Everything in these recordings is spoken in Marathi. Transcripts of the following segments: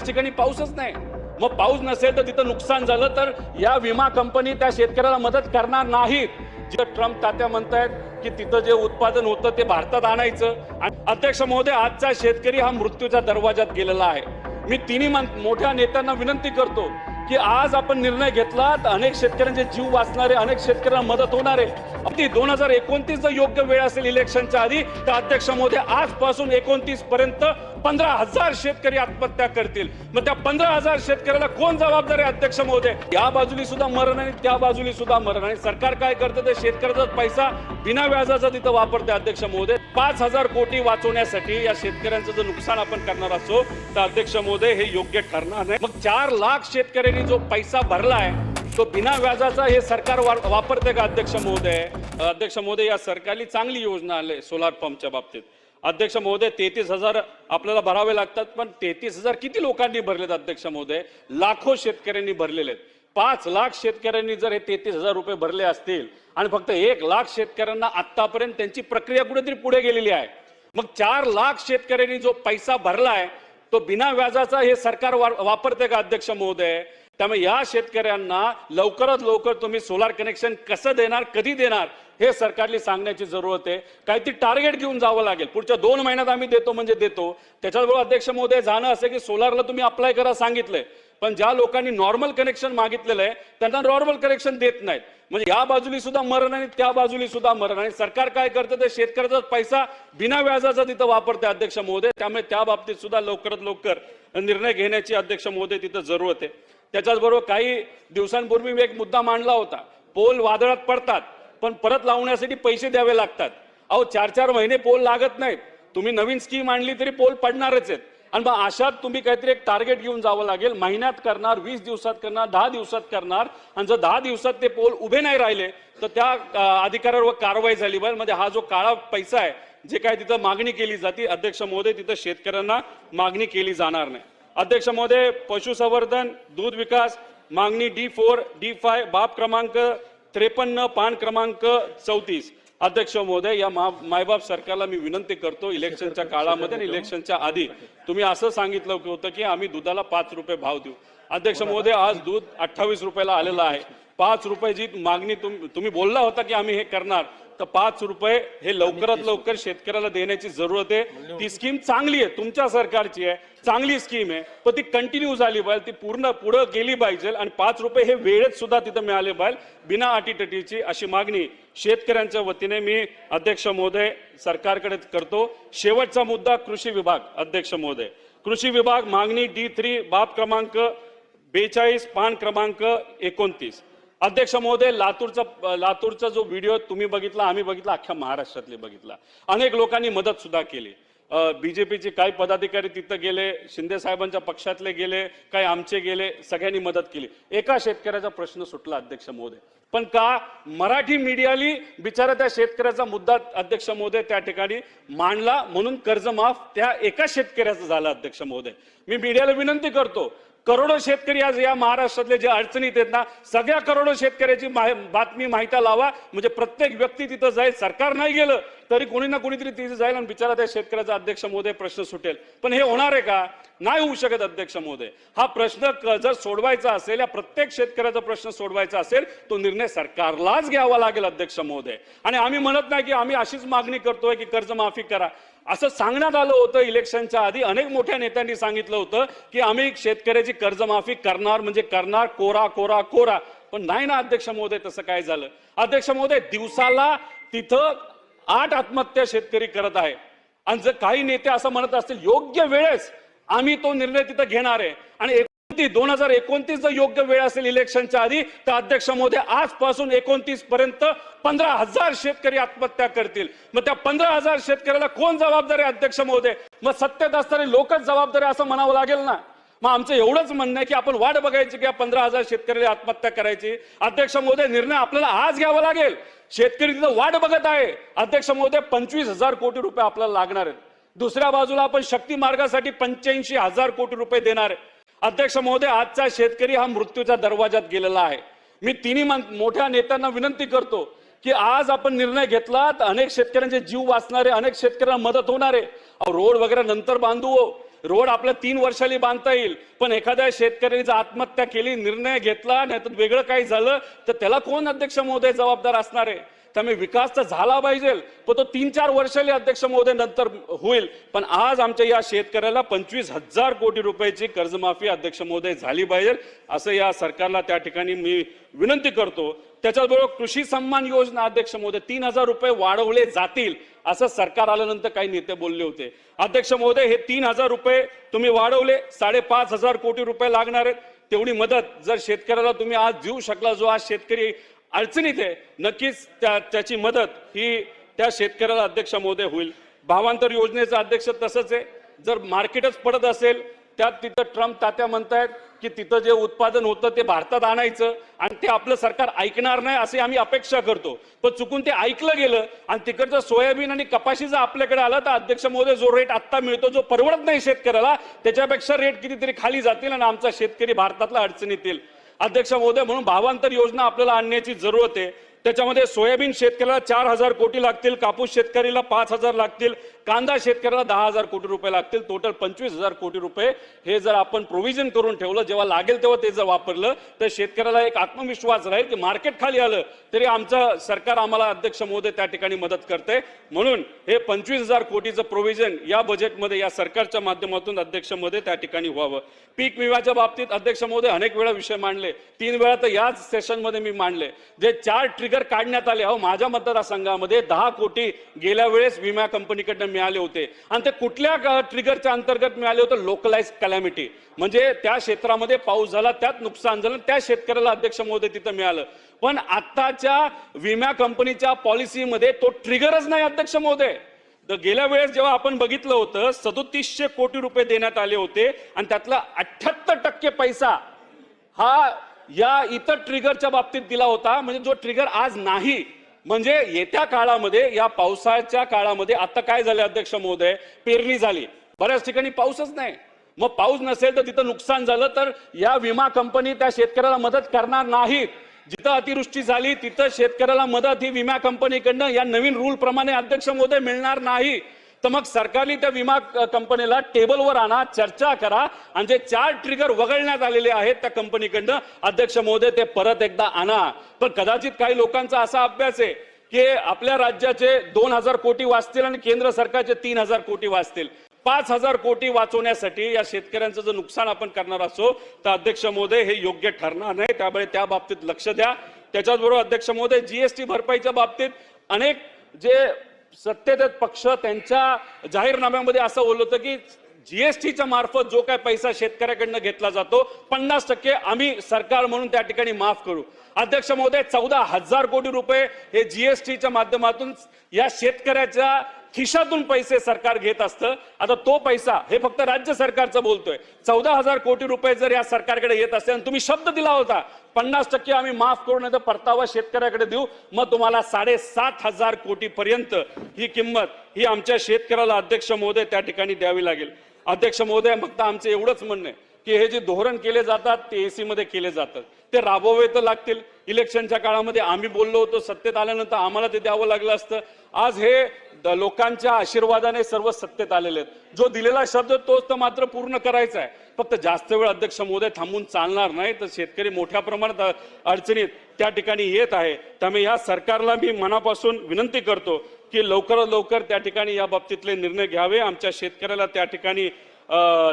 बऱ्याच ठिकाणी पाऊसच नाही. मग पाऊस नसेल तर तिथं नुकसान झालं तर या विमा कंपनी त्या शेतकऱ्याला मदत करणार नाहीत जिथं ट्रम्प तात्या म्हणतायत की तिथं जे उत्पादन होतं ते भारतात आणायचं. आणि अध्यक्ष महोदय आजचा शेतकरी हा मृत्यूच्या दरवाजात गेलेला आहे. मी तिन्ही मोठ्या नेत्यांना विनंती करतो की आज आपण निर्णय घेतला तर अनेक शेतकऱ्यांचे जीव वाचणारे अनेक शेतकऱ्यांना मदत होणार. आहे अगदी दोन हजार एकोणतीस जर योग्य वेळ असेल इलेक्शनच्या आधी तर अध्यक्ष महोदय आजपासून एकोणतीस पर्यंत पंधरा हजार शेतकरी आत्महत्या करतील. मग त्या पंधरा हजार शेतकऱ्याला कोण जबाबदार आहे अध्यक्ष महोदय? या बाजूनी सुद्धा मरण आणि त्या बाजूनी सुद्धा मरण. आणि सरकार काय करतं ते शेतकऱ्याचा पैसा बिना व्याजाचा तिथं वापरते अध्यक्ष महोदय. पाच हजार कोटी वाचवण्यासाठी या शेतकऱ्यांचं जर नुकसान आपण करणार असो तर अध्यक्ष महोदय हे योग्य ठरणार नाही. मग चार लाख शेतकऱ्यांनी जो पैसा भरलाय तो बिना व्याजाचा हे सरकार वापरते का अध्यक्ष महोदय? अध्यक्ष महोदय या सरकारली चांगली योजना आले सोलार पंपच्या बाबतीत. अध्यक्ष महोदय तेहतीस हजार आपल्याला भरावे लागतात पण तेहतीस हजार किती लोकांनी भरलेत अध्यक्ष महोदय? लाखो शेतकऱ्यांनी भरलेले आहेत पाच लाख शेतकऱ्यांनी जर हे तेहतीस हजार रुपये भरले असतील आणि फक्त एक लाख शेतकऱ्यांना आतापर्यंत त्यांची प्रक्रिया कुठेतरी पुढे गेलेली आहे मग चार लाख शेतकऱ्यांनी जो पैसा भरलाय तो बिना व्याजाचा हे सरकार वापरते का अध्यक्ष महोदय? त्यामुळे या शेतकऱ्यांना लवकरात लवकर तुम्ही सोलार कनेक्शन कसं देणार कधी देणार हे सरकारली सांगण्याची जरूरत आहे. काहीतरी टार्गेट घेऊन जावं लागेल. पुढच्या दोन महिन्यात आम्ही देतो म्हणजे देतो. त्याच्याबरोबर अध्यक्ष महोदय जाणं असं की सोलारला तुम्ही अप्लाय करा सांगितलंय. पण ज्या लोकांनी नॉर्मल कनेक्शन मागितलेलं आहे त्यांना नॉर्मल कनेक्शन देत नाहीत. म्हणजे या बाजूनी सुद्धा मरण आणि त्या बाजूनी सुद्धा मरण. आणि सरकार काय करतं ते शेतकऱ्याचा पैसा बिना व्याजाचा तिथं वापरते अध्यक्ष महोदय. त्यामुळे त्या बाबतीत सुद्धा लवकरात लवकर निर्णय घेण्याची अध्यक्ष महोदय तिथं जरूरत आहे. त्याच्याचबरोबर काही दिवसांपूर्वी मी एक मुद्दा मांडला होता. पोल वादळात पडतात पण परत लावण्यासाठी पैसे द्यावे लागतात. अहो चार चार महिने पोल लागत नाहीत. तुम्ही नवीन स्कीम आणली तरी पोल पडणारच आहेत. आणि मग अशात तुम्ही काहीतरी एक टार्गेट घेऊन जावं लागेल. महिन्यात करणार वीस दिवसात करणार दहा दिवसात करणार. आणि जर दहा दिवसात ते पोल उभे नाही राहिले तर त्या अधिकाऱ्यावर कारवाई झाली. पाहिजे म्हणजे हा जो काळा पैसा आहे जे काय तिथं मागणी केली जाते अध्यक्ष महोदय तिथं शेतकऱ्यांना मागणी केली जाणार नाही. अध्यक्ष महोदय पशुसंवर्धन दूध विकास मागणी डी फोर डी फाय बाब क्रमांक त्रेपन्न पान क्रमांक चौतीस. अध्यक्ष महोदय या मा- मायबाप सरकारला मी विनंती करतो इलेक्शनच्या काळामध्ये आणि इलेक्शनच्या आधी. तुम्ही असं सांगितलं होतं की आम्ही दुधाला पाच रुपये भाव देऊ. अध्यक्ष महोदय आज दूध अठ्ठावीस रुपयाला आलेलं आहे. पाच रुपये जी मागणी तुम- तुम्ही बोलला होता की आम्ही हे करणार तर पाच रुपये हे लवकरात लवकर शेतकऱ्याला देण्याची जरूरत आहे. ती स्कीम चांगली आहे तुमच्या सरकारची आहे चांगली स्कीम आहे पण ती कंटिन्यू झाली पाहिजे ती पूर्ण पुढं गेली पाहिजे आणि पाच रुपये हे वेळेत सुद्धा तिथं मिळाले पाहिजे बिना अटीतटीची अशी मागणी शेतकऱ्यांच्या वतीने मी अध्यक्ष महोदय सरकारकडे करतो. शेवटचा मुद्दा कृषी विभाग अध्यक्ष महोदय. कृषी विभाग मागणी डी थ्री बाब क्रमांक बेचाळीस पान क्रमांक एकोणतीस. अध्यक्ष महोदय लातूरचा लातूरचा जो व्हिडिओ तुम्ही बघितला आम्ही बघितला अख्ख्या महाराष्ट्रातले बघितला. अनेक लोकांनी मदत सुद्धा केली. बीजेपीचे काही पदाधिकारी तिथं गेले शिंदे साहेबांच्या पक्षातले गेले काही आमचे गेले सगळ्यांनी मदत केली. एका शेतकऱ्याचा प्रश्न सुटला अध्यक्ष महोदय. पण का मराठी मीडियाली बिचारा त्या शेतकऱ्याचा मुद्दा अध्यक्ष महोदय त्या ठिकाणी मांडला म्हणून कर्जमाफ त्या एका शेतकऱ्याचं झालं अध्यक्ष महोदय. मी मीडियाला विनंती करतो करोडो शेतकरी आज या महाराष्ट्रातले जे अडचणीत आहेत ना सगळ्या करोडो शेतकऱ्याची बातमी माहिती लावा. म्हणजे प्रत्येक व्यक्ती तिथं जाईल. सरकार नाही गेलं तरी कोणी ना कोणीतरी तिथे जाईल आणि बिचारा त्या शेतकऱ्याचा अध्यक्ष महोदय प्रश्न सुटेल. पण हे होणार आहे का? नाही होऊ शकत अध्यक्ष महोदय. हा प्रश्न जर सोडवायचा असेल या प्रत्येक शेतकऱ्याचा प्रश्न सोडवायचा असेल तो निर्णय सरकारलाच घ्यावा लागेल अध्यक्ष महोदय. आणि आम्ही म्हणत नाही की आम्ही अशीच मागणी करतोय की कर्जमाफी करा. असं सांगण्यात आलं होतं इलेक्शनच्या आधी. अनेक मोठ्या नेत्यांनी सांगितलं होतं की आम्ही शेतकऱ्याची कर्जमाफी करणार म्हणजे करणार कोरा कोरा कोरा. पण नाही ना अध्यक्ष महोदय तसं काय झालं? अध्यक्ष महोदय दिवसाला तिथं आठ आत्महत्या शेतकरी करत आहे. आणि जर काही नेते असं म्हणत असतील योग्य वेळेस आम्ही तो निर्णय तिथं घेणार आहे. आणि किती दोन हजार एकोणतीस जर योग्य वेळ असेल इलेक्शनच्या आधी तर अध्यक्ष मोदी आजपासून एकोणतीस पर्यंत पंधरा हजार शेतकरी आत्महत्या करतील. मग त्या पंधरा हजार शेतकऱ्याला कोण जबाबदार आहे अध्यक्ष महोदय? मग सत्तेत असणारे लोकच जबाबदार आहे असं म्हणावं लागेल ना? मग आमचं एवढंच म्हणणं आहे की आपण वाट बघायची की पंधरा हजार शेतकऱ्याला आत्महत्या करायची. अध्यक्ष महोदय निर्णय आपल्याला आज घ्यावा लागेल. शेतकरी तिथं वाट बघत आहे. अध्यक्ष महोदय पंचवीस हजार कोटी रुपये आपल्याला लागणार आहेत. दुसऱ्या बाजूला आपण शक्ती मार्गासाठी पंच्याऐंशी हजार कोटी रुपये देणार आहे. अध्यक्ष महोदय आजचा शेतकरी हा मृत्यूच्या दरवाजात गेलेला आहे. मी तिन्ही मोठ्या नेत्यांना विनंती करतो की आज आपण निर्णय घेतला तर अनेक शेतकऱ्यांचे जीव वाचणारे अनेक शेतकऱ्यांना मदत होणार आहे. अहो, रोड वगैरे नंतर बांधू हो. रोड आपल्या तीन वर्षाली बांधता येईल पण एखाद्या शेतकऱ्याने जर आत्महत्या केली निर्णय घेतला नाही तर वेगळं काही झालं तर त्याला कोण अध्यक्ष महोदय जबाबदार असणार आहे? त्यामुळे विकास तर झाला पाहिजे. पण तो तीन चार वर्षाले अध्यक्ष महोदय नंतर होईल. पण आज आमच्या या शेतकऱ्याला पंचवीस हजार कोटी रुपयाची कर्जमाफी अध्यक्ष महोदय झाली पाहिजे असं या सरकारला त्या ठिकाणी मी विनंती करतो. त्याच्याबरोबर कृषी सन्मान योजना अध्यक्ष महोदय तीन हजार रुपये वाढवले जातील असं सरकार आल्यानंतर काही नेते बोलले होते. अध्यक्ष महोदय हे तीन हजार रुपये तुम्ही वाढवले साडेपाच हजार कोटी रुपये लागणार आहेत. तेवढी मदत जर शेतकऱ्याला तुम्ही आज देऊ शकला जो आज शेतकरी अडचणीत आहे. नक्कीच त्या त्याची मदत ही त्या शेतकऱ्याला अध्यक्ष महोदय होईल. भावांतर योजनेचं अध्यक्ष तसंच आहे. जर मार्केटच पडत असेल त्यात तिथं ट्रम्प तात्या म्हणतायत की तिथं जे उत्पादन होतं ते भारतात आणायचं आणि ते आपलं सरकार ऐकणार नाही असे आम्ही अपेक्षा करतो. पण चुकून ते ऐकलं गेलं आणि तिकडचं सोयाबीन आणि कपाशी जर आपल्याकडे आलं तर अध्यक्ष महोदय जो रेट आत्ता मिळतो जो परवडत नाही शेतकऱ्याला त्याच्यापेक्षा रेट कितीतरी खाली जातील आणि आमचा शेतकरी भारतातला अडचणीत येईल. अध्यक्ष महोदय म्हणून भावांतर योजना आपल्याला आणण्याची जरूरत आहे. त्याच्यामध्ये सोयाबीन शेतकऱ्याला चार हजार कोटी लागतील कापूस शेतकरीला पाच हजार लागतील कांदा शेतकऱ्याला दहा हजार कोटी रुपये लागतील. टोटल पंचवीस हजार कोटी रुपये हे जर आपण प्रोव्हिजन करून ठेवलं जेव्हा लागेल तेव्हा ते जर वापरलं तर शेतकऱ्याला एक आत्मविश्वास राहील की मार्केट खाली आलं तरी आमचं सरकार आम्हाला अध्यक्ष महोदय त्या ठिकाणी मदत करते म्हणून हे पंचवीस हजार कोटीचं प्रोव्हिजन या बजेटमध्ये या सरकारच्या माध्यमातून अध्यक्षमध्ये त्या ठिकाणी व्हावं. पीक विम्याच्या बाबतीत अध्यक्ष महोदय अनेक वेळा विषय मांडले. तीन वेळा तर याच सेशनमध्ये मी मांडले. जे चार ट्रिगर काढण्यात आले अहो माझ्या मतदारसंघामध्ये दहा कोटी गेल्या वेळेस विमा कंपनीकडनं मिळाले होते. आणि ते कुठल्या ट्रिगरच्या अंतर्गत मिळाले होते? लोकलाइज कॅलॅमिटी म्हणजे त्या क्षेत्रामध्ये पाऊस झाला त्यात नुकसान झालं त्या शेतकऱ्याला अध्यक्ष महोदय तिथं मिळालं. पण आत्ताच्या विमा कंपनीच्या पॉलिसीमध्ये तो ट्रिगरच नाही अध्यक्ष महोदय. तर गेल्या वेळेस जेव्हा आपण बघितलं होतं सदोतीसशे कोटी रुपये देण्यात आले होते आणि त्यातला अठ्ठ्याहत्तर टक्के पैसा हा या इतर ट्रिगरच्या बाबतीत दिला होता. म्हणजे जो ट्रिगर आज नाही म्हणजे येत्या काळामध्ये या पावसाच्या काळामध्ये आता काय झालं अध्यक्ष महोदय? पेरणी झाली. बऱ्याच ठिकाणी पाऊसच नाही. मग पाऊस नसेल तर तिथं नुकसान झालं तर या विमा कंपनी त्या शेतकऱ्याला मदत करणार नाहीत. जिथं अतिवृष्टी झाली तिथं शेतकऱ्याला मदत ही विमा कंपनीकडनं या नवीन रूल प्रमाणे अध्यक्ष महोदय मिळणार नाही. तर मग सरकारने त्या विमा कंपनीला टेबलवर आणा चर्चा करा आणि जे चार ट्रिगर वगळण्यात आलेले आहेत त्या कंपनीकडनं अध्यक्ष महोदय ते परत एकदा आणा. पण कदाचित काही लोकांचा असा अभ्यास आहे की आपल्या राज्याचे दोन हजार कोटी वाचतील आणि केंद्र सरकारचे तीन हजार कोटी वाचतील. पाच हजार कोटी वाचवण्यासाठी या शेतकऱ्यांचं जर नुकसान आपण करणार असो तर अध्यक्ष महोदय हे योग्य ठरणार नाही. त्यामुळे त्या बाबतीत लक्ष द्या. त्याच्याचबरोबर अध्यक्ष महोदय जीएसटी भरपाईच्या बाबतीत अनेक जे सत्तेत पक्ष त्यांच्या जाहीरनाम्यामध्ये असं बोललं होतं की जीएसटीच्या मार्फत जो काय पैसा शेतकऱ्याकडनं घेतला जातो पन्नास टक्के आम्ही सरकार म्हणून त्या ठिकाणी माफ करू. अध्यक्ष महोदय चौदा हजार कोटी रुपये हे जीएसटीच्या माध्यमातून या शेतकऱ्याच्या खिशातून पैसे सरकार घेत असतं. आता तो पैसा हे फक्त राज्य सरकारचं बोलतोय. चौदा हजार कोटी रुपये जर या सरकारकडे येत असेल आणि तुम्ही शब्द दिला होता पन्नास टक्के आम्ही माफ करून नाही तर परतावा शेतकऱ्याकडे देऊ मग तुम्हाला साडेसात हजार कोटी पर्यंत ही किंमत ही आमच्या शेतकऱ्याला अध्यक्ष महोदय त्या ठिकाणी द्यावी लागेल. अध्यक्ष महोदय फक्त आमचं एवढंच म्हणणं आहे की हे जे धोरण केले जातात ते एसी मध्ये केले जातात. ते राबवावे तर लागतील. इलेक्शनच्या काळामध्ये आम्ही बोललो होतो सत्तेत आल्यानंतर आम्हाला ते द्यावं लागलं असतं. आज हे द- लोकांच्या आशीर्वादाने सर्व सत्तेत आलेले आहेत. जो दिलेला शब्द तोच तर मात्र पूर्ण करायचा आहे. फक्त जास्त वेळ अध्यक्ष महोदय थांबून चालणार नाही तर शेतकरी मोठ्या प्रमाणात अडचणीत त्या ठिकाणी येत आहे. त्यामुळे या सरकारला मी मनापासून विनंती करतो की लवकरात लवकर त्या ठिकाणी या बाबतीतले निर्णय घ्यावे. आमच्या शेतकऱ्याला त्या ठिकाणी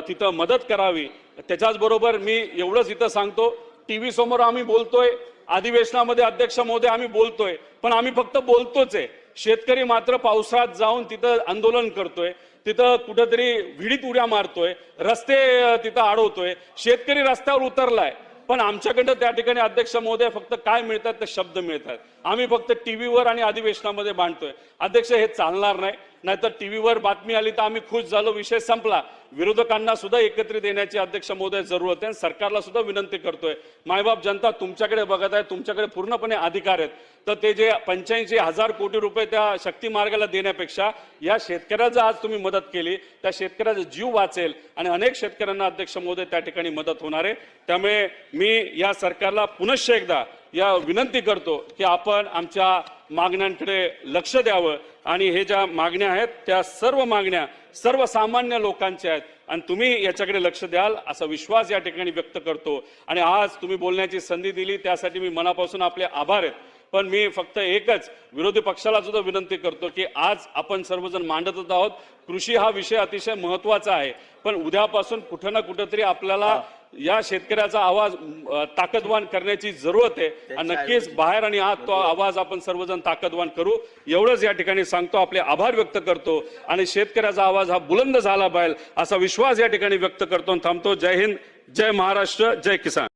तिथं मदत करावी. त्याच्याचबरोबर मी एवढंच इथं सांगतो टीव्ही समोर आम्ही बोलतोय अधिवेशनामध्ये अध्यक्ष महोदय आम्ही बोलतोय पण आम्ही फक्त बोलतोच आहे. शेतकरी मात्र पावसात जाऊन तिथं आंदोलन करतोय तिथं कुठंतरी विडीत उड्या मारतोय रस्ते तिथं अडवतोय शेतकरी रस्त्यावर उतरलाय. पण आमच्याकडनं त्या ठिकाणी अध्यक्ष महोदय फक्त काय मिळतात ते शब्द मिळतात. आम्ही फक्त टीव्हीवर आणि अधिवेशनामध्ये मांडतोय अध्यक्ष हे चालणार नाही. नाहीतर टीव्हीवर बातमी आली तर आम्ही खुश झालो विषय संपला. विरोधकांना सुद्धा एकत्रित येण्याची अध्यक्ष महोदय जरूरत आहे आणि सरकारला सुद्धा विनंती करतोय. मायबाप जनता तुमच्याकडे बघत आहे तुमच्याकडे पूर्णपणे अधिकार आहेत. तर ते जे पंच्याऐंशी हजार कोटी रुपये त्या शक्ती मार्गाला देण्यापेक्षा या शेतकऱ्याचा आज तुम्ही मदत केली त्या शेतकऱ्याचा जीव वाचेल आणि अनेक शेतकऱ्यांना अध्यक्ष महोदय त्या ठिकाणी मदत होणार आहे. त्यामुळे मी या सरकारला पुनश्च एकदा या विनंती करतो की आपण आमच्या मागण्यांकडे लक्ष द्यावं. आणि हे ज्या मागण्या आहेत त्या सर्व मागण्या सर्वसामान्य लोकांच्या आहेत. आणि तुम्ही याच्याकडे लक्ष द्याल असा विश्वास या ठिकाणी व्यक्त करतो. आणि आज तुम्ही बोलण्याची संधी दिली त्यासाठी मी मनापासून आपले आभार आहेत. पण मी फक्त एकच विरोधी पक्षाला सुद्धा विनंती करतो की आज आपण सर्वजण मांडतच आहोत. कृषी हा विषय अतिशय महत्त्वाचा आहे. पण उद्यापासून कुठं ना कुठंतरी आपल्याला या शेतकऱ्याचा आवाज ताकदवान करण्याची जरूरत आहे. आणि नक्कीच बाहेर आणि आत तो आवाज आपण सर्वजण ताकदवान करू. एवढंच या ठिकाणी सांगतो आपले आभार व्यक्त करतो. आणि शेतकऱ्याचा आवाज हा बुलंद झाला पाहिजे असा विश्वास या ठिकाणी व्यक्त करतो. आणि थांबतो. जय हिंद जय महाराष्ट्र जय किसान.